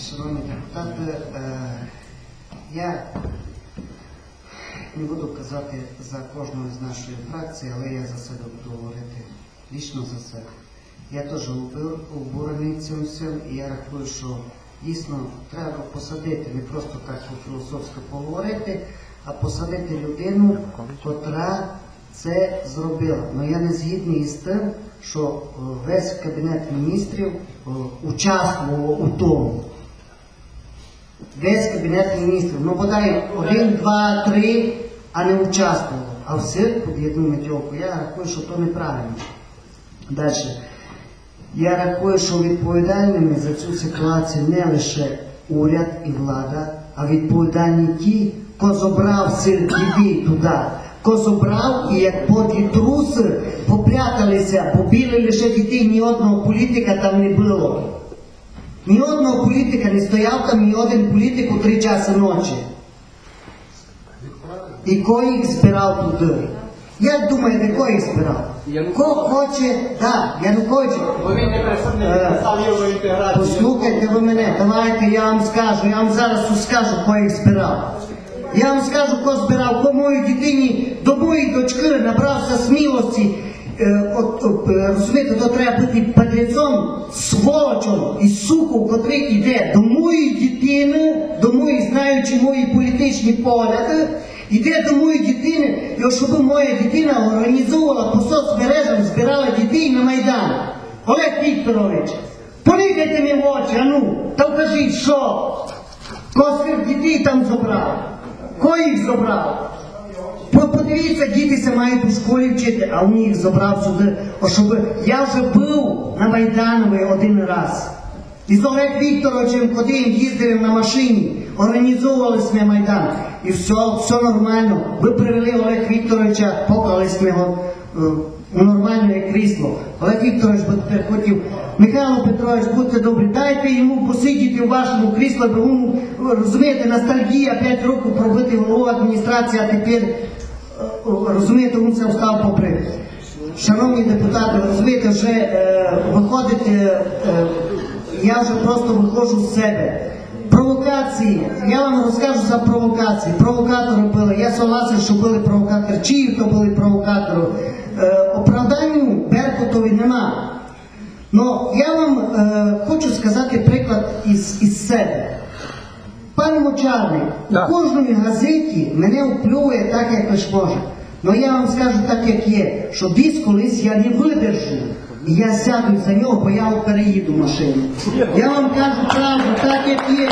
Шановні депутати, е, я не буду казати за кожного з нашої фракції, але я за себе буду говорити лічно за себе. Я теж обурений цим всім, і я рахую, що дійсно треба посадити, не просто так філософсько поговорити, а посадити людину, котра це зробила. Ну я не згідний із тим, що е, весь кабінет міністрів е, участвував у тому. Весь кабінет міністрів. Ну бодай один, два, три, а не участвував. А всі під одну метьовку. Я рахую, що то неправильно. Далі. Я рахую, що відповідальними за цю ситуацію не лише уряд і влада, а відповідальні ті, хто цих людей туди. Хто забрав і як подлі труси попряталися, побили лише дітей, ні одного політика там не було. Ні одного політика не стояв там, ні один політик у три часи ночі. І кого їх збирав туди? Як думаєте, кого їх збирав? Хто хоче, так, Янукович. Не став євроінтеграції. Послухайте ви мене, давайте я вам скажу, я вам зараз скажу, кого їх збирав. Я вам скажу, кого збирав, кого моїй дитині, до моєї дочки набрався смілості. Е, от, е, розумієте, то треба бути падрецом, сволочом і суку, котрий йде до моєї дитини, до моєї, знаючи мої політичні погляди, йде до моєї дитини, і щоб моя дитина організовувала по соцмережам, збирала дітей на Майдан. Олег Вікторович, Полікайте мені в очі, а ну, та вкажіть, що? Косих дітей там забрав. Кого їх забрав? По- Подивіться, дітися мають у школі вчити, а у їх забрав сюди. Щоб... Я вже був на Майданові один раз. І з Олег Вікторовичем Кодиєм їздили на машині, організовували ми Майдан. І все, все нормально. Ви привели Олег Вікторовича, поклали ми його е, у нормальне крісло. Олег Вікторович би тепер хотів, Михайло Петрович, будьте добрі, дайте йому посидіти у вашому кріслі, бо розумієте, ностальгія 5 років пробити голову адміністрації, а тепер, розумієте, він це встав попри. Шановні депутати, розумієте, вже е, виходить, е, е, я вже просто виходжу з себе. Провокації, я вам розкажу за провокації. Провокатори були, я согласен, що були провокатори, чиї то були провокатори. Е, оправданню Беркутові нема. Ну, я вам е, хочу сказати приклад із, із себе. Пан Мочарник, Так. у кожній газеті мене вплює так, як лиш може. Но я вам скажу так, як є, що десь колись я не видержу. І я сяду за нього, бо я переїду машину. Я вам кажу правду, так як є.